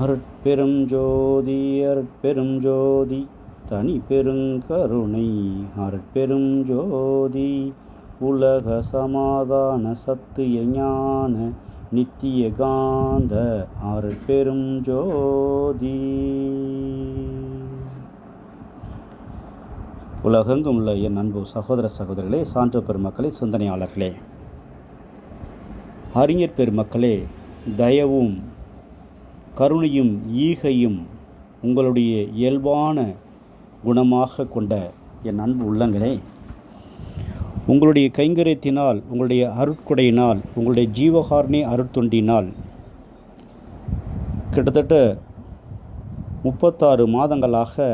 அருட்பெரும் ஜோதி அருட்பெரும் ஜோதி தனி பெருங்கருணை அருட்பெரும் ஜோதி உலக சமாதான சத்திய ஞான நித்திய காந்த. அருட்பெரும் ஜோதி. உலகெங்கும் உள்ள என் அன்பு சகோதர சகோதரிகளே சான்று பெருமக்களே சிந்தனையாளர்களே. அறிஞர் பெருமக்களே தயவும் கருணையும் ஈகையும் உங்களுடைய இயல்பான குணமாக கொண்ட என் அன்பு உள்ளங்களே உங்களுடைய கைங்கரியத்தினால் உங்களுடைய அருட்கொடையினால் உங்களுடைய ஜீவகாரணி அருட்தொண்டினால் கிட்டத்தட்ட முப்பத்தாறு மாதங்களாக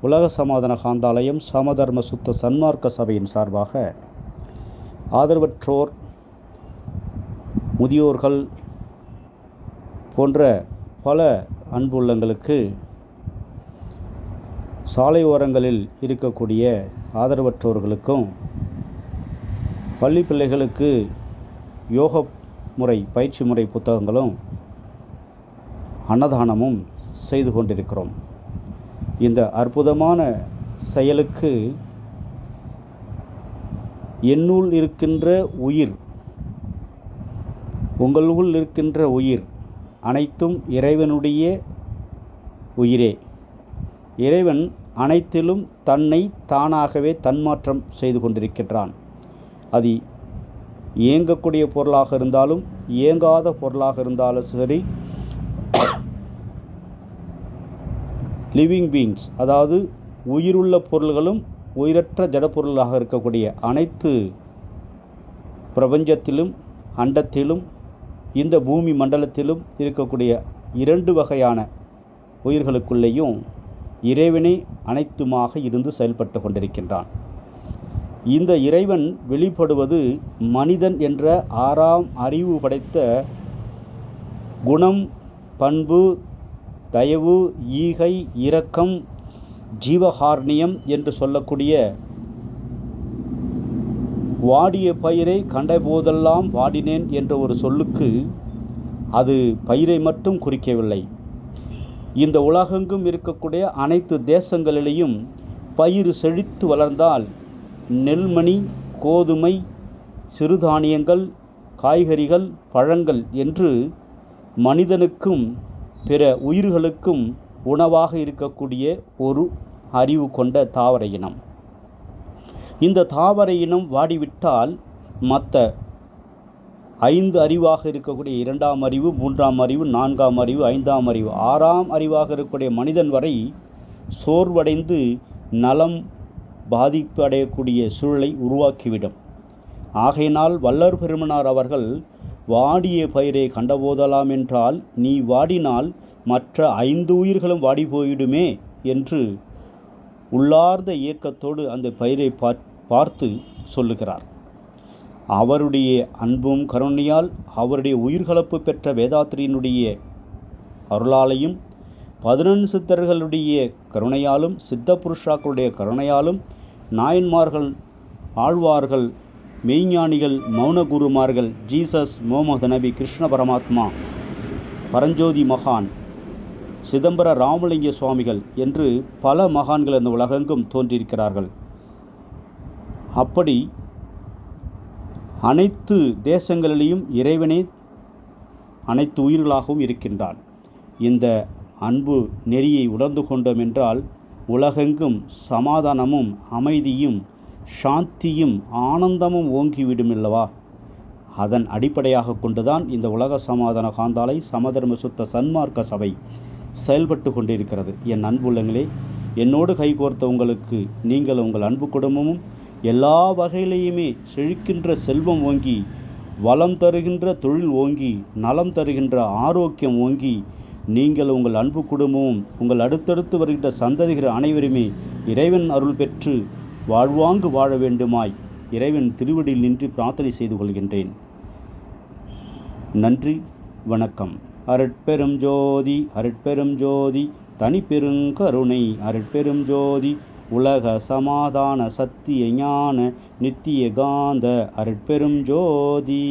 உலக சமாதான காந்தாலயம் சமதர்ம சுத்த சன்மார்க்க சபையின் சார்பாக ஆதரவற்றோர் முதியோர்கள் போன்ற பல அன்புள்ளங்களுக்கு சாலை ஓரங்களில் இருக்கக்கூடிய ஆதரவற்றோர்களுக்கும் பள்ளி பிள்ளைகளுக்கு யோக முறை பயிற்சி முறை புத்தகங்களும் அன்னதானமும் செய்து கொண்டிருக்கிறோம். இந்த அற்புதமான செயலுக்கு என்னுள் இருக்கின்ற உயிர் உங்களுள் இருக்கின்ற உயிர் அனைத்தும் இறைவனுடைய உயிரே. இறைவன் அனைத்திலும் தன்னை தானாகவே தன்மாற்றம் செய்து கொண்டிருக்கின்றான். அது இயங்கக்கூடிய பொருளாக இருந்தாலும் இயங்காத பொருளாக இருந்தாலும் சரி லிவிங் பீங்ஸ் அதாவது உயிருள்ள பொருள்களும் உயிரற்ற ஜடப்பொருளாக இருக்கக்கூடிய அனைத்து பிரபஞ்சத்திலும் அண்டத்திலும் இந்த பூமி மண்டலத்திலும் இருக்கக்கூடிய இரண்டு வகையான உயிர்களுக்குள்ளேயும் இறைவனே அனைத்துமாக இருந்து செயல்பட்டு கொண்டிருக்கின்றான். இந்த இறைவன் வெளிப்படுவது மனிதன் என்ற ஆறாம் அறிவு படைத்த குணம் பண்பு தயவு ஈகை இரக்கம் ஜீவகார்ணியம் என்று சொல்லக்கூடிய வாடிய பயிரை கண்டபோதெல்லாம் வாடினேன் என்ற ஒரு சொல்லுக்கு அது பயிரை மட்டும் குறிக்கவில்லை. இந்த உலகெங்கும் இருக்கக்கூடிய அனைத்து தேசங்களிலேயும் பயிர் செழித்து வளர்ந்தால் நெல்மணி கோதுமை சிறுதானியங்கள் காய்கறிகள் பழங்கள் என்று மனிதனுக்கும் பிற உயிர்களுக்கும் உணவாக இருக்கக்கூடிய ஒரு அறிவு கொண்ட தாவர இனம். இந்த தாவர இனம் வாடிவிட்டால் மற்ற ஐந்து அறிவாக இருக்கக்கூடிய இரண்டாம் அறிவு மூன்றாம் அறிவு நான்காம் அறிவு ஐந்தாம் அறிவு ஆறாம் அறிவாக இருக்கக்கூடிய மனிதன் வரை சோர்வடைந்து நலம் பாதிப்பு அடையக்கூடிய சூழலை உருவாக்கிவிடும். ஆகையினால் வல்லர் பெருமனார் அவர்கள் வாடிய பயிரை கண்டபோதலாம் என்றால் நீ வாடினால் மற்ற ஐந்து உயிர்களும் வாடி போயிடுமே என்று உள்ளார்ந்த இயக்கத்தோடு அந்த பயிரை பார்த்து பார்த்து சொல்லுகிறார். அவருடைய அன்பும் கருணையால் அவருடைய உயிர்கலப்பு பெற்ற வேதாத்திரியினுடைய அருளாலையும் பதினொன்று சித்தர்களுடைய கருணையாலும் சித்த புருஷாக்களுடைய கருணையாலும் நாயன்மார்கள் ஆழ்வார்கள் மெய்ஞானிகள் மௌன குருமார்கள் ஜீசஸ் மோமத நபி கிருஷ்ண பரமாத்மா பரஞ்சோதி மகான் சிதம்பர ராமலிங்க சுவாமிகள் என்று பல மகான்கள் இந்த உலகெங்கும் தோன்றியிருக்கிறார்கள். அப்படி அனைத்து தேசங்களிலேயும் இறைவனே அனைத்து உயிர்களாகவும் இருக்கின்றான். இந்த அன்பு நெறியை உணர்ந்து கொண்டோம் என்றால் உலகெங்கும் சமாதானமும் அமைதியும் சாந்தியும் ஆனந்தமும் ஓங்கிவிடும் அல்லவா? அதன் அடிப்படையாக கொண்டுதான் இந்த உலக சமாதான காந்தாலை சமதர்ம சுத்த சன்மார்க்க சபை செயல்பட்டு கொண்டிருக்கிறது. என் அன்புள்ளங்களே என்னோடு கைகோர்த்த உங்களுக்கு நீங்கள் உங்கள் அன்பு குடும்பமும் எல்லா வகையிலையுமே செழிக்கின்ற செல்வம் ஓங்கி வளம் தருகின்ற தொழில் ஓங்கி நலம் தருகின்ற ஆரோக்கியம் ஓங்கி நீங்கள் உங்கள் அன்பு குடும்பமும் உங்கள் அடுத்தடுத்து வருகின்ற சந்ததிகள் அனைவருமே இறைவன் அருள் பெற்று வாழ்வாங்கு வாழ வேண்டுமாய் இறைவன் திருவடியில் நின்று பிரார்த்தனை செய்து கொள்கின்றேன். நன்றி வணக்கம். அருட்பெரும் ஜோதி அருட்பெரும் ஜோதி தனிப்பெருங்கருணை அருட்பெரும் ஜோதி உலக சமாதான சத்திய ஞான நித்திய காந்த அருட்பெரும் ஜோதி.